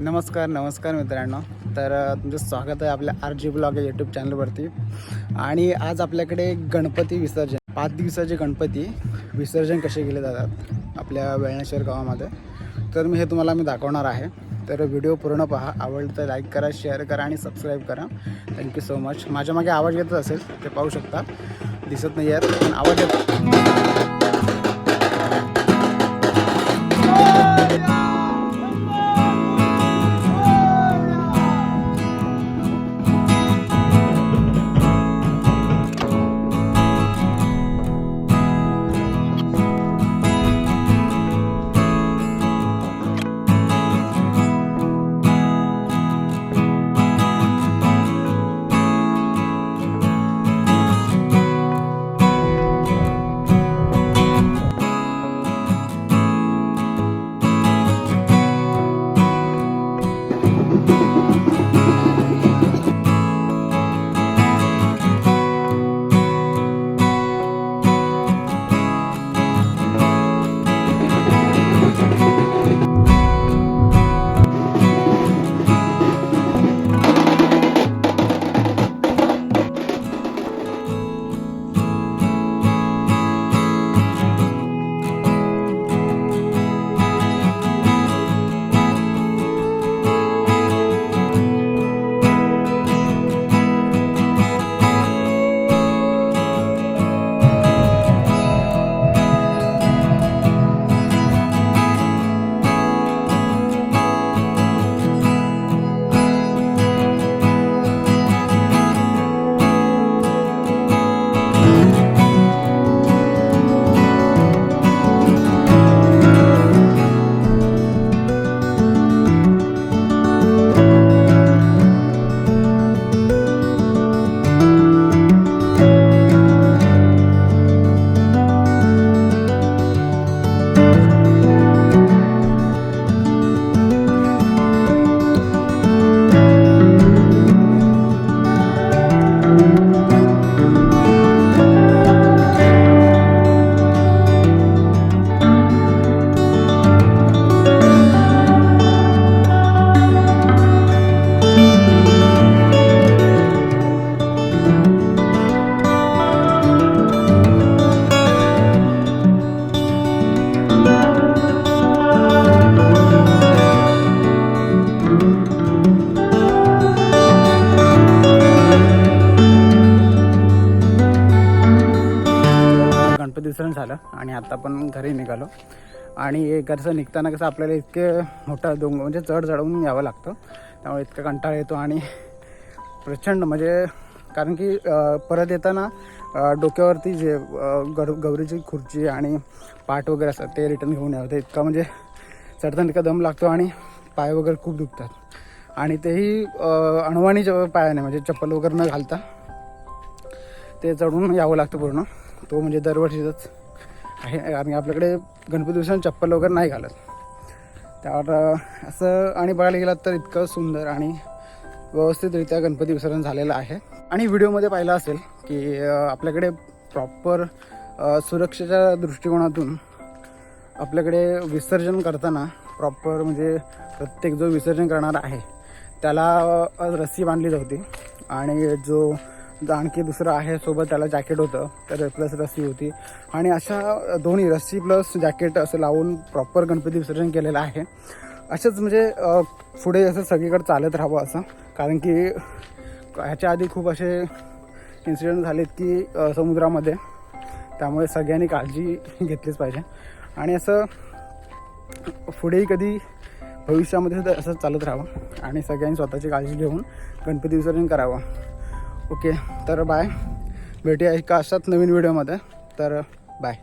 नमस्कार नमस्कार मित्रांनो. तर तुमचं स्वागत आहे आपल्या आर जी ब्लॉग या यूट्यूब चॅनलवरती आणि आज आपल्याकडे गणपती विसर्जन पाच दिवसाचे गणपती विसर्जन कसे केले जातात आपल्या वेळणेश्वर गावामध्ये तर मी हे तुम्हाला मी दाखवणार आहे. तर व्हिडिओ पूर्ण पहा आवडलं तर लाईक करा शेअर करा आणि सबस्क्राईब करा. थँक्यू सो मच माझ्या मागे आवाज येतच असेल ते पाहू शकता. दिसत नाही आहेत पण आवाज येतो. झालं आणि आता पण घरी निघालो. आणि घरचं निघताना कसं आपल्याला इतके मोठा डोंग म्हणजे चढ चढवून यावं लागतं. त्यामुळे इतका कंटाळा येतो आणि प्रचंड म्हणजे कारण की परत येताना डोक्यावरती जे गर गौरीची खुर्ची आणि पाठ वगैरे असतात ते रिटर्न घेऊन यावं. ते इतका म्हणजे चढताना इतका दम लागतो आणि पाय वगैरे खूप दुखतात. आणि तेही अणवाणीच्या अणवाणी पायाने म्हणजे चप्पल वगैरे न घालता ते चढून यावं लागतं पूर्ण. तो म्हणजे दरवर्षीच आहे. कारण की आपल्याकडे गणपती दिवसांनी चप्पल वगैरे नाही घालत. त्यावर असं आणि बघायला गेलात तर इतकं सुंदर आणि व्यवस्थितरित्या गणपती विसर्जन झालेलं आहे. आणि व्हिडिओमध्ये पाहिलं असेल की आपल्याकडे प्रॉपर सुरक्षेच्या दृष्टिकोनातून आपल्याकडे विसर्जन करताना प्रॉपर म्हणजे प्रत्येक जो विसर्जन करणारा आहे त्याला रस्सी बांधली जाते आणि जो आणखी दुसरं आहे सोबत त्याला जॅकेट होतं. तर प्लस रस्सी होती. आणि अशा दोन्ही रस्सी प्लस जॅकेट असं लावून प्रॉपर गणपती विसर्जन केलेलं आहे. असंच म्हणजे पुढे असं सगळीकडे चालत राहावं असं. कारण की ह्याच्या आधी खूप असे इन्सिडेंट झालेत की समुद्रामध्ये. त्यामुळे सगळ्यांनी काळजी घेतलीच पाहिजे. आणि असं पुढेही कधी भविष्यामध्ये असं चालत राहावं. आणि सगळ्यांनी स्वतःची काळजी घेऊन गणपती विसर्जन करावं. ओके तर बाय. भेटूया एका अशाच नवीन व्हिडिओमध्ये. तर बाय.